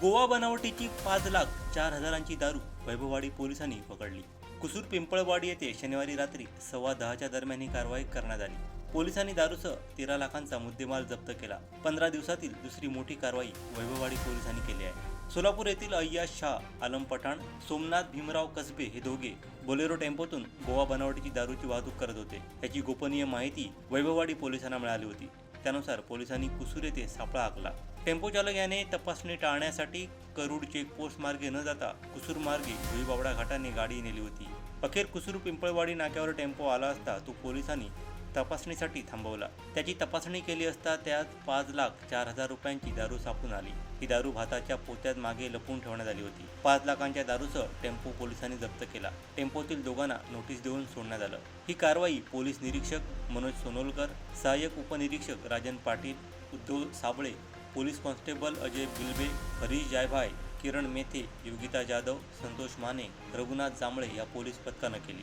गोवा बनावटीची पाच लाख चार हजारांची दारू वैभववाडी पोलिसांनी पकडली. कुसूर पिंपळवाडी येथे शनिवारी रात्री सव्वा दहाच्या दरम्यान ही कारवाई करण्यात आली. पोलिसांनी दारूसह तेरा लाखांचा मुद्देमाल जप्त केला. पंधरा दिवसातील दुसरी मोठी कारवाई वैभववाडी पोलिसांनी केली आहे. सोलापूर येथील अय्या शाह आलम पठाण सोमनाथ भीमराव कसबे हे दोघे बोलेरो टेम्पोतून गोवा बनावटीची दारूची वाहतूक करत होते. याची गोपनीय माहिती वैभववाडी पोलिसांना मिळाली होती. त्यानुसार पोलिसांनी कुसूर येथे सापळा आखला. टेम्पो चालक याने तपासणी टाळण्यासाठी करूड चेकपोस्ट मार्गे न जाता कुसूर मार्गे भुईबावडा घाटाने गाडी नेली होती. अखेर कुसूर पिंपळवाडी नाक्यावर टेम्पो आला असता तो पोलिसांनी तपासणीसाठी थांबवला. त्याची तपासणी केली असता त्यात पाच लाख चार हजार रुपयांची दारू सापडून आली. ही दारू भाताच्या पोत्यात मागे लपवून ठेवण्यात आली होती. पाच लाखांच्या दारूसह टेम्पो पोलिसांनी जप्त केला. टेम्पोतील दोघांना नोटीस देऊन सोडण्यात आलं. ही कारवाई पोलीस निरीक्षक मनोज सोनोलकर सहाय्यक उपनिरीक्षक राजन पाटील उद्धव साबळे पोलीस कॉन्स्टेबल अजय बिलबे हरीश जायभाय किरण मेथे योगिता जाधव संतोष माने रघुनाथ जांभळे या पोलीस पथकानं केली.